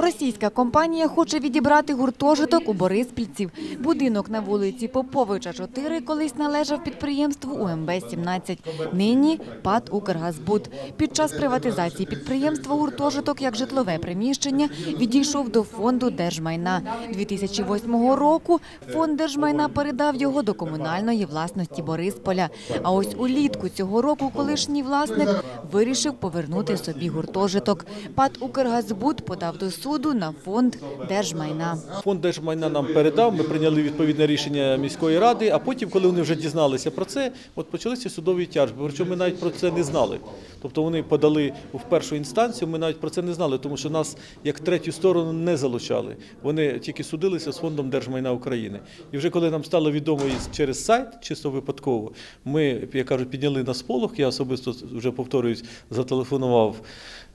Російська компанія хоче відібрати гуртожиток у Бориспільців. Будинок на вулиці Поповича 4 колись належав підприємству УМБ-17. Нині ПАД «Укргазбуд». Під час приватизації підприємства гуртожиток як житлове приміщення відійшов до фонду держмайна. 2008 року фонд держмайна передав його до комунальної власності Борисполя. А ось улітку цього року колишній власник вирішив повернути собі гуртожиток. ПАД «Укргазбуд» подав до суду на фонд держмайна. Фонд держмайна нам передав, ми прийняли відповідне рішення міської ради, а потім, коли вони вже дізналися про це, от почалися судові тяжби. Причому ми навіть про це не знали. Тобто вони подали в першу інстанцію, ми навіть про це не знали, тому що нас як третю сторону не залучали. Вони тільки судилися з фондом держмайна України. І вже коли нам стало відомо через сайт, чисто випадково, ми, як кажуть, підняли на сполох. Я особисто вже повторююсь, зателефонував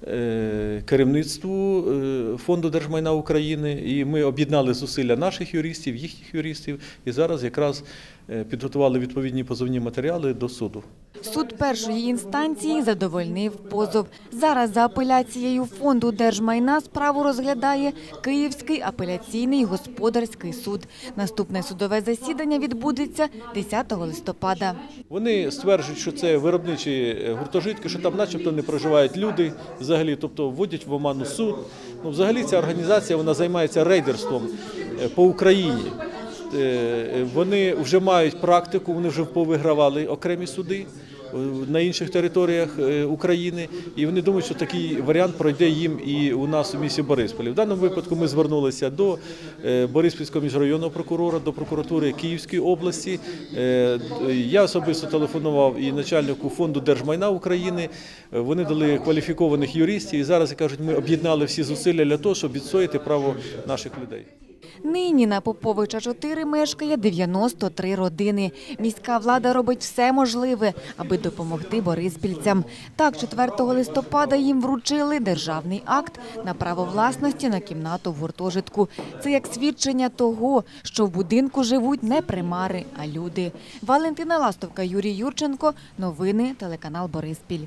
е, керівництву е, фонду держмайна України, і ми об'єднали зусилля наших юристів, їхніх юристів, і зараз якраз е, підготували відповідні позовні матеріали до суду. Суд першої інстанції задовольнив позов. Зараз за апеляцією фонду держмайна справу розглядає Київський апеляційний господарський суд. Наступне судове засідання відбудеться 10 листопада. Вони стверджують, що це виробничі е, гуртожитки, що там начебто не проживають люди взагалі, тобто вводять в оману суд. Ну, взагалі ця організація вона займається рейдерством е, по Україні. Е, Вони вже мають практику, вони вже повигравали окремі суди е, на інших територіях е, України, і вони думають, що такий варіант пройде їм і у нас у місті Борисполі. В даному випадку ми звернулися до е, Бориспільського міжрайонного прокурора, до прокуратури Київської області. Е, Я особисто телефонував і начальнику фонду держмайна України. Е, Вони дали кваліфікованих юристів, і зараз кажуть, ми об'єднали всі зусилля для того, щоб відстояти право наших людей. Нині на Поповича 4 мешкає 93 родини. Міська влада робить все можливе, аби допомогти бориспільцям. Так, 4 листопада їм вручили державний акт на право власності на кімнату в гуртожитку. Це як свідчення того, що в будинку живуть не примари, а люди. Валентина Ластовка, Юрій Юрченко. Новини телеканал Бориспіль.